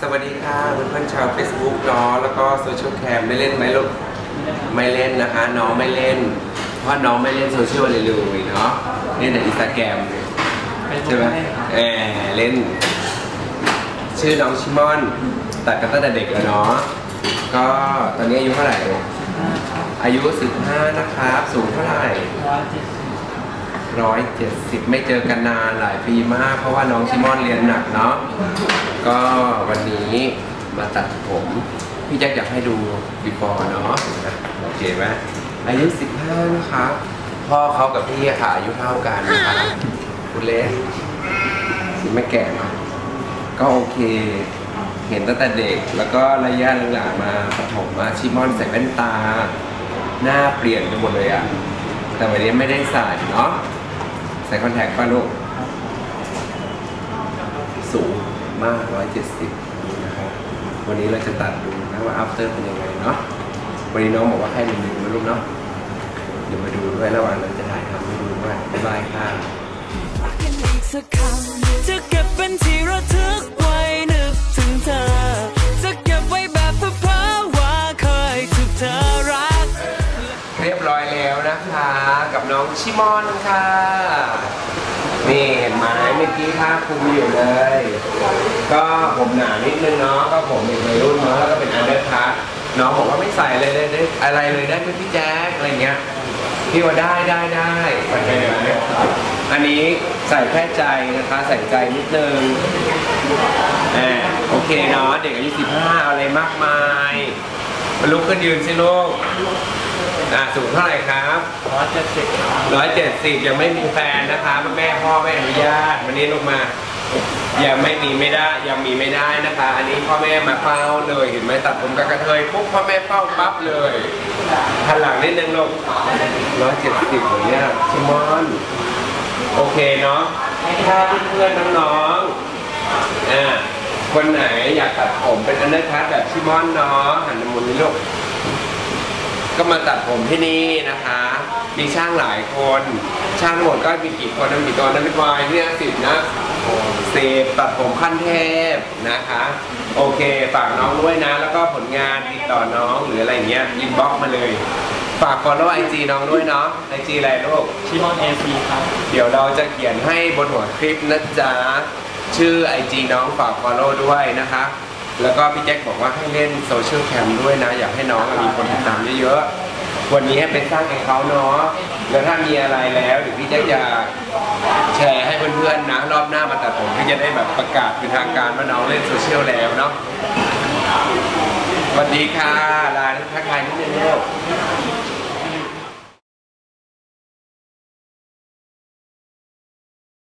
สวัสดีค่ะเพื่อนๆชาว Facebook เนาะแล้วก็โซเชียลแคมได้เล่นไหมลูกไม่เล่นนะคะ น้องไม่เล่น เพราะน้องไม่เล่นโซเชียลเลยเลยเนาะเล่นแต่อินสตาแกรมใช่ไหมแอบเล่น ชื่อน้องชิมอนตัดกันตั้งแต่เด็กแล้วเนาะก็ตอนนี้อายุเท่าไหร่ลูกอายุ 15 นะครับ สูงเท่าไหร่ ร้อยเจ็ดสิบไม่เจอกันนานหลายปีมาก เพราะว่าน้องชิมอนเรียนหนักเนาะก็วันนี้มาตัดผม พี่แจ็คอยากให้ดู before เนาะโอเคไหมอายุ 15 นะครับพ่อเขากับพี่ค่ะอายุเท่ากันนะคะคุณเล็กไม่แก่มากก็โอเค เห็นตั้งแต่เด็ก แล้วก็ระยะหลังๆมาปฐมมาชิมอนใส่แว่นตา หน้าเปลี่ยนไปหมดเลยอะแต่วันนี้ไม่ได้ใส่เนาะ ใส่คอนแทคป่ะลูก สูงมาก170นะครับ วันนี้เราจะตัดดูนะว่า after เป็นยังไงเนาะ วันนี้น้องบอกว่าให้รีวิวนะลูกเนาะ เดี๋ยวมาดูด้วยระหว่างเราจะถ่ายทำให้ดูด้วยบ๊ายบายค่ะกันอีกสักคำจะเก็บเป็นที่ระทึก ร้อยแล้วนะคะ กับน้องชิมอนค่ะ นี่เห็นไหมเมื่อกี้ผ้าคลุมอยู่เลย ก็ผมหนานิดนึงเนาะก็ผมเป็นวัยรุ่นเนาะแล้วก็เป็นอันเดอร์คัทน้องบอกว่าไม่ใส่เลยเลยได้อะไรเลยได้ไหมพี่แจ๊คอะไรเงี้ยพี่ว่าได้ได้ได้มันเป็นอย่างนี้อันนี้ใส่แค่ใจนะคะใส่ใจนิดนึงอ่าโอเคเนาะเด็กอายุ15เอาอะไรมากมายลุกขึ้นยืนสิลูก อ่าสูงเท่าไหร่ครับร้อยเจ็ดสิบร้อยเจ็ดสิบยังไม่มีแฟนนะคะแม่พ่อไม่อนุญาตวันนี้ลงมายังไม่มีไม่ได้ยังมีไม่ได้นะคะ อันนี้พ่อแม่มาเฝ้าเลยเห็นไหมตัดผมกับกระเทยปุ๊บพ่อแม่เฝ้าปั๊บเลยทันหลังนิดนึงลงร้อยเจ็ดสิบอย่างเงี้ยชิมอนโอเคเนาะถ้าเพื่อนๆน้องๆอ่าคนไหนอยากตัดผมเป็นอันเดอร์คัทแบบชิมอนเนาะหันมามุมนี้ลูก ก็มาตัดผมที่นี่นะคะ มีช่างหลายคน ช่างหมดก็มีกี่คนนะมีกี่ตัวนะพี่บอยเนี่ยสิบนะเซฟตัดผมขั้นเทพนะคะ โอเค ฝากน้องด้วยนะ แล้วก็ผลงานติดต่อน้องหรืออะไรเงี้ยยินบ็อกมาเลย ฝาก follow IG น้องด้วยเนาะ IG อะไรลูกชิมอนเอซีครับ เดี๋ยวเราจะเขียนให้บนหัวคลิปนะจ๊ะ ชื่อ IG น้องฝาก follow ด้วยนะคะ แล้วก็พี่แจ็คบอกว่าให้เล่นโซเชียลแคมด้วยนะ อยากให้น้องมีคนติดตามเยอะๆ วันนี้ให้เป็นสร้างไอ้เขาเนาะแล้วถ้ามีอะไรแล้วเดี๋ยวพี่แจ็คจะแชร์ให้เพื่อนๆนะรอบหน้ามาตัดผมพี่จะได้แบบประกาศเป็นทางการว่าน้องเล่นโซเชียลแล้วเนาะสวัสดีค่ะลาทักทายนิดนึงลูก